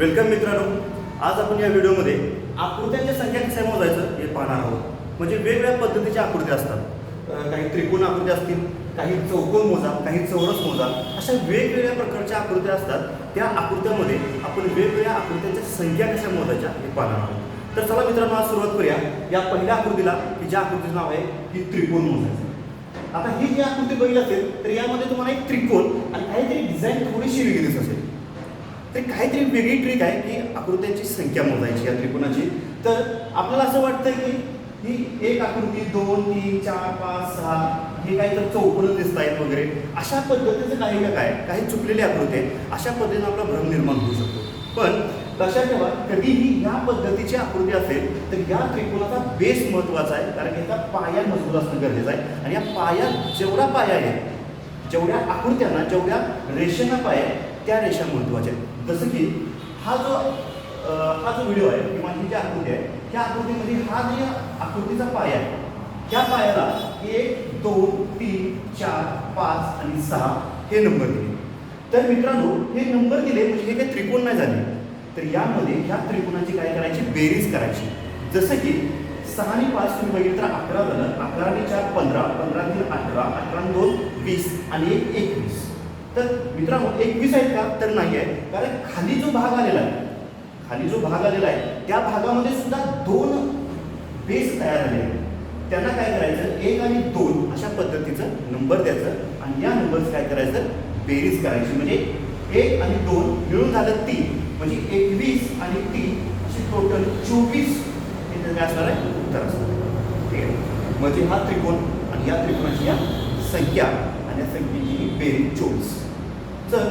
Welcome मित्रांनो. आज आपण या व्हिडिओमध्ये आकृत्यांच्या संख्या कशा मोजायचं हे पाहणार आहोत. म्हणजे वेगवेगळ्या पद्धतीच्या आकृत्या असतात. काही त्रिकोण आकृत्या असतील काही चौकोन मोजा काही चौरस मोजा. अशा वेगवेगळ्या प्रकारच्या आकृत्या असतात. त्या आकृत्यामध्ये आपण वेगवेगळ्या आकृत्यांच्या संख्या कशा मोजायच्या हे पाहणार आहोत. तर चला मित्रांनो आज सुरुवात करूया. या पहिल्या आकृतीला की ज्या आकृतीचं नाव आहे ही त्रिकोण मोजायचं. आता ही जी आकृती बघितली असेल तर यामध्ये तुम्हाला एक त्रिकोण आणि काहीतरी डिझाईन थोडीशी वेगळीच असेल. तर काहीतरी वेगळी ट्रिक आहे की आकृत्यांची संख्या मोजायची या त्रिकोणाची. तर आपल्याला असं वाटतं की ही एक आकृती दोन तीन चार पाच सहा हे काही तर चौकोन दिसत आहेत वगैरे. अशा पद्धतीचं काही का काय काही चुकलेली आकृती आहे अशा पद्धतीने आपला भ्रम निर्माण होऊ शकतो. पण लक्षात ठेवा कधीही या पद्धतीची आकृती असेल तर या त्रिकोणाचा बेस महत्त्वाचा आहे कारण याचा पाया मजबूत असणं गरजेचं आहे. आणि या पाया जेवढा पाया आहे जेवढ्या आकृत्यांना जेवढ्या रेषांना पाया त्या रेषा महत्त्वाच्या आहेत. जसं की हा जो हा जो व्हिडिओ आहे किंवा ही जी आकृती आहे त्या आकृतीमध्ये हा जो आकृतीचा पाया आहे त्या पायाला एक दोन तीन चार पाच आणि सहा हे नंबर दिले. तर मित्रांनो हे नंबर दिले म्हणजे हे काही त्रिकोण नाही झाले. तर यामध्ये ह्या त्रिकोणाची काय करायची? बेरीज करायची. जसं की सहा आणि पाच तुम्ही बघितलं तर अकरा झालं. अकरा आणि चार पंधरा. पंधरा तीन अठरा. अठरा दोन वीस आणि एक एकवीस. तर मित्रांनो एकवीस आहेत का? तर नाही आहे कारण खाली जो भाग आलेला आहे खाली जो भाग आलेला आहे त्या भागामध्ये सुद्धा दोन बेस तयार झाले आहेत. त्यांना काय करायचं? एक आणि दोन अशा पद्धतीचं नंबर द्यायचं आणि या नंबर काय करायचं? बेरीज करायची. म्हणजे एक आणि दोन मिळून झालं तीन. म्हणजे एकवीस आणि तीन असे टोटल चोवीस हे काय असणार आहे? उत्तर असणार ठीक आहे? म्हणजे हा त्रिकोण आणि या त्रिकोणाची या संख्या. आणि या संख्येची ही बेरीज चोवीस तर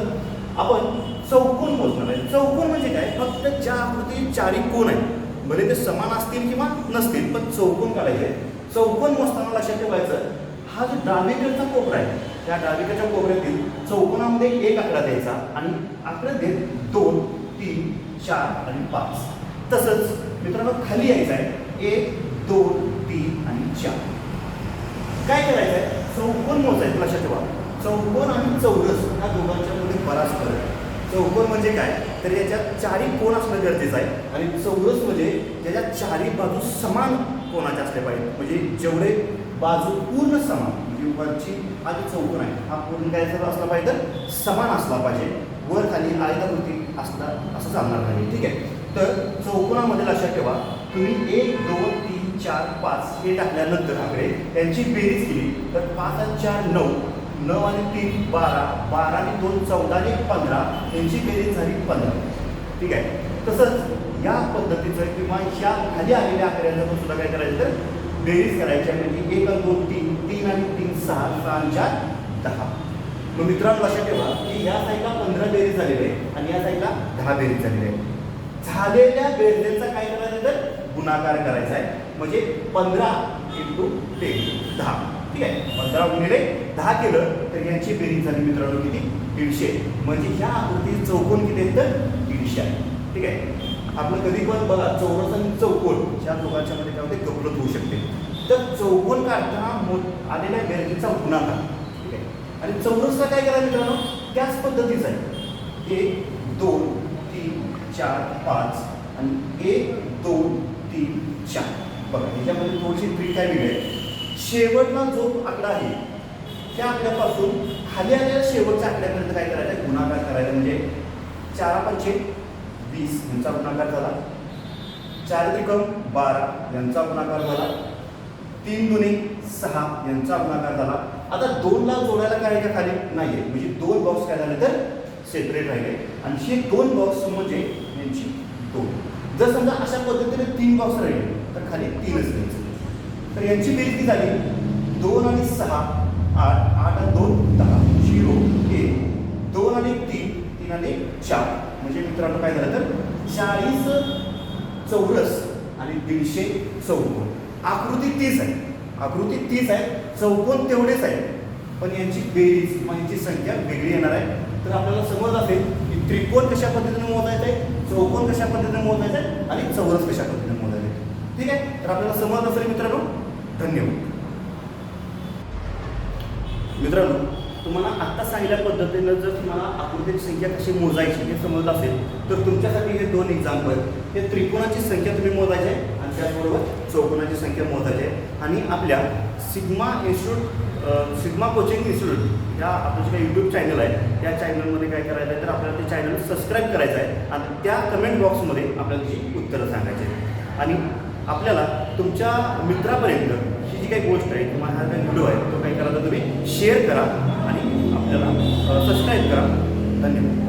आपण चौकोन मोजणार आहे. चौकोन म्हणजे काय? फक्त ज्या आकृती चारी कोण आहे भले ते समान असतील किंवा नसतील पण चौकोन काढायचे आहे चौकोन मोजताना लक्षात ठेवायचं हा जो डावीकडचा कोपरा आहे त्या डावीकडच्या कोपऱ्यातील चौकोनामध्ये एक आकडा द्यायचा आणि आकडा देत दोन तीन चार आणि पाच. तसंच मित्रांनो खाली यायचं आहे. एक दोन तीन आणि चार. काय करायचं आहे? चौकोन मोजायचं लक्षात ठेवा. चौकोन आणि चौरस ह्या दोघांच्यामध्ये बराच फरक आहे. चौकोन म्हणजे काय? तर याच्यात चारी कोण असणं गरजेचं आहे. आणि चौरस म्हणजे त्याच्या चारी बाजू समान कोणाच्या असल्या पाहिजे. म्हणजे जेवढे बाजू पूर्ण समान म्हणजे हा जो चौकोन आहे हा पूर्ण काय जर असला पाहिजे तर समान असला पाहिजे. वर खाली आयताकृती असला असं चालणार नाही. ठीक आहे? तर चौकोनामध्ये लक्षात ठेवा तुम्ही एक दोन चार पाच हे टाकल्यानंतर आकडे त्यांची बेरीज केली. तर पाच आणि चार नऊ. नऊ आणि तीन बारा. बारा आणि दोन चौदा आणि पंधरा. यांची बेरीज झाली पंधरा. ठीक आहे? तसंच या पद्धतीचं किंवा ह्या खाली आलेल्या आकड्यांचं पण सुद्धा काय करायचं तर बेरीज करायची आहे. म्हणजे एक आणि दोन तीन. तीन आणि तीन सहा. सहा आणि चार दहा. मग मित्रांनो लक्षात ठेवा की या साईडला पंधरा बेरीज झालेले आहे आणि या साईडला दहा बेरीज झालेली आहे झालेल्या बेरजेचा काय करायचं तर गुणाकार करायचा आहे. म्हणजे पंधरा इंटू टेन दहा. ठीक आहे? पंधरा गुणिले दहा केलं तर यांची बेरीज झाली मित्रांनो किती? दीडशे. म्हणजे ह्या आकृती चौकोन किती आहेत तर दीडशे आहे. ठीक आहे? आपलं कधी पण बघा चौरस आणि चौकोन ह्या दोघांच्या मध्ये काय होते? गफलत होऊ शकते. तर चौकोन काढताना मोठ आलेल्या बेरजेचा गुणाकार. ठीक आहे? आणि चौरसला काय करा मित्रांनो? त्याच पद्धतीचं आहे. एक दोन तीन चार पाच आणि एक दोन तीन चार. बघा ह्याच्यामध्ये थोडीशी ट्रिक काय वेगळी आहे. शेवटला जो आकडा आहे त्या आकड्यापासून खाली आलेल्या शेवटच्या आकड्यापर्यंत काय करायचं आहे? गुणाकार करायचा म्हणजे चारा पंचे वीस यांचा गुणाकार झाला. चार त्रिकम बारा यांचा गुणाकार झाला. तीन दुने सहा यांचा गुणाकार झाला. आता दोनला जोडायला काय का खाली? नाही आहे. म्हणजे दोन बॉक्स काय झाले तर सेपरेट राहिले. आणि हे दोन बॉक्स म्हणजे यांची दोन. जर समजा अशा पद्धतीने तीन बॉक्स राहिले तर खाली तीनच द्यायचं तर यांची बेरीज किती झाली दोन आणि सहा आठ आठ आणि दोन दहा. झिरो एक. दोन आणि तीन तीन आणि चार. म्हणजे मित्रांनो काय झालं तर चाळीस चौरस आणि दीडशे चौकोन आकृती तीच आहे. आकृती तीच आहे चौकोन तेवढेच आहे. पण यांची बेरीज किंवा यांची संख्या वेगळी येणार आहे. तर आपल्याला समज असेल की त्रिकोण कशा पद्धतीने मोजायचं आहे चौकोन कशा पद्धतीने मोजायचं आहे आणि चौरस कशा पद्धतीने ठीक आहे? तर आपल्याला समज असेल मित्रांनो. धन्यवाद. मित्रांनो तुम्हाला आत्ता सांगितल्या पद्धतीनं जर तुम्हाला आकृतीची संख्या कशी मोजायची हे समजलं असेल तर तुमच्यासाठी हे दोन एक्झाम्पल हे त्रिकोणाची संख्या तुम्ही मोजायची आहे आणि त्याचबरोबर चौकोनाची संख्या मोजायची आहे. आणि आपल्या Sigma institute Sigma coaching institute ह्या आपलं जे काही यूट्यूब चॅनल आहे त्या चॅनलमध्ये काय करायचं आहे तर आपल्याला ते चॅनल सबस्क्राईब करायचं आहे. आणि त्या कमेंट बॉक्समध्ये आपल्याला त्याची उत्तरं सांगायची आहेत. आणि आपल्याला तुमच्या मित्रापर्यंत ही जी काही गोष्ट आहे किंवा हा काही व्हिडिओ आहे तो काही करा तर तुम्ही शेअर करा आणि आपल्याला सबस्क्राईब करा. धन्यवाद.